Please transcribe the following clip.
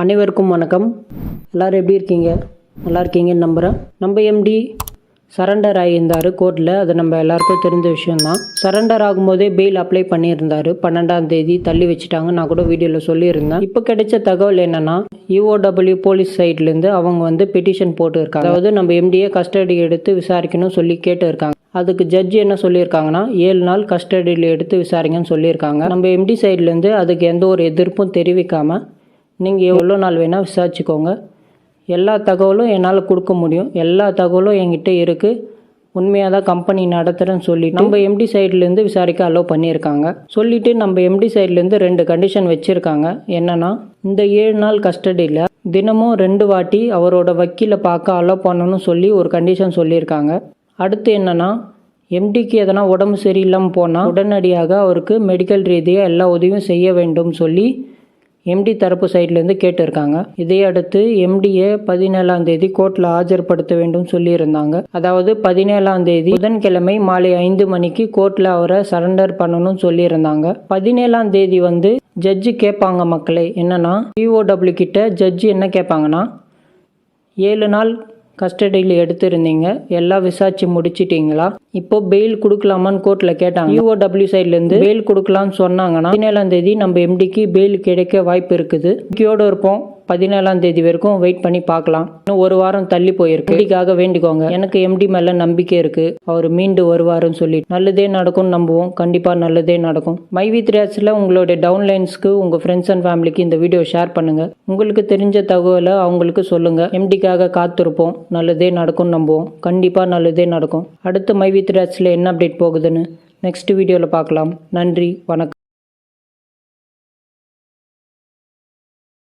அனைவருக்கும் வணக்கம். எல்லோரும் எப்படி இருக்கீங்க? நல்லா இருக்கீங்கன்னு நம்புகிறேன் நம்ம எம்டி சரண்டர் ஆகியிருந்தார் கோர்ட்டில் அது நம்ம எல்லாருக்கும் தெரிஞ்ச விஷயந்தான் சரண்டர் ஆகும்போதே பெயில் அப்ளை பண்ணியிருந்தார். பன்னெண்டாம் தேதி தள்ளி வச்சுட்டாங்க. நான் கூட வீடியோவில் சொல்லியிருந்தேன். இப்போ கிடைச்ச தகவல் என்னென்னா இஓடபிள்யூ போலீஸ் சைட்லேருந்து அவங்க வந்து பெட்டிஷன் போட்டுருக்காங்க. அதாவது நம்ம எம்டியை கஸ்டடி எடுத்து விசாரிக்கணும் சொல்லி கேட்டு இருக்காங்க அதுக்கு ஜட்ஜ் என்ன சொல்லியிருக்காங்கன்னா ஏழு நாள் கஸ்டடியில் எடுத்து விசாரிங்கன்னு சொல்லியிருக்காங்க. நம்ம எம்டி சைட்லேருந்து அதுக்கு எந்த ஒரு எதிர்ப்பும் தெரிவிக்காமல் நீங்கள் எவ்வளோ நாள் வேணால் விசாரிச்சுக்கோங்க. எல்லா தகவலும் என்னால் கொடுக்க முடியும். எல்லா தகவலும் என்கிட்ட இருக்குது உண்மையாக தான் கம்பெனி நடத்துகிறேன்னு சொல்லி நம்ம எம்டி சைட்லேருந்து விசாரிக்க அலோவ் பண்ணியிருக்காங்க. சொல்லிவிட்டு நம்ம எம்டி சைட்லேருந்து ரெண்டு கண்டிஷன் வச்சுருக்காங்க. என்னென்னா இந்த ஏழு நாள் கஸ்டடியில் தினமும் ரெண்டு வாட்டி அவரோட வக்கீலை பார்க்க அலோவ் பண்ணணும்னு சொல்லி ஒரு கண்டிஷன் சொல்லியிருக்காங்க. அடுத்து என்னென்னா எம்டிக்கு எதனா உடம்பு சரியில்லாமல் போனால் உடனடியாக அவருக்கு மெடிக்கல் ரீதியாக எல்லா உதவியும் செய்ய வேண்டும் சொல்லி எம்டி தரப்பு சைட்லேருந்து கேட்டிருக்காங்க. இதை அடுத்து எம்டியை பதினேழாம் தேதி கோர்ட்டில் ஆஜர்படுத்த வேண்டும் சொல்லியிருந்தாங்க. அதாவது பதினேழாம் தேதி புதன்கிழமை மாலை ஐந்து மணிக்கு கோர்ட்டில் அவரை சரண்டர் பண்ணணும்னு சொல்லியிருந்தாங்க. பதினேழாம் தேதி வந்து ஜட்ஜு கேட்பாங்க மக்களே என்னன்னா பிஓடபிள்யூ கிட்ட ஜட்ஜு என்ன கேட்பாங்கன்னா ஏழு நாள் கஸ்டடியில் எடுத்திருந்தீங்க. எல்லாம் விசாரிச்சு முடிச்சிட்டீங்களா? இப்போ பெயில் கொடுக்கலாமான்னு கோர்ட்டில் கேட்டாங்க. யூஓடபிள்யூ சைட்லேருந்து பெயில் கொடுக்கலான்னு சொன்னாங்கன்னா பதினேழாம் தேதி நம்ம எம்டிக்கு பெயில் கிடைக்க வாய்ப்பு இருக்குது. முக்கியோடு இருப்போம். பதினேழாம் தேதி வரைக்கும் வெயிட் பண்ணி பார்க்கலாம். இன்னும் ஒரு வாரம் தள்ளி போயிருக்கு. எம்டிக்காக வேண்டிக்கோங்க. எனக்கு எம்டி மேலே நம்பிக்கை இருக்கு. அவர் மீண்டு வருவாருன்னு சொல்லி. நல்லதே நடக்கும்னு நம்புவோம். கண்டிப்பாக நல்லதே நடக்கும். மை வித் ரேட்ஸில் உங்களுடைய டவுன்லைன்ஸ்க்கு உங்கள் ஃப்ரெண்ட்ஸ் அண்ட் ஃபேமிலிக்கு இந்த வீடியோ ஷேர் பண்ணுங்க. உங்களுக்கு தெரிஞ்ச தகவலை அவங்களுக்கு சொல்லுங்க. எம்டிக்காக காத்திருப்போம். நல்லதே நடக்கும்னு நம்புவோம். கண்டிப்பாக நல்லதே நடக்கும். அடுத்து மை வித் ரேட்ஸில் என்ன அப்டேட் போகுதுன்னு நெக்ஸ்ட் வீடியோவில் பார்க்கலாம். நன்றி. வணக்கம்.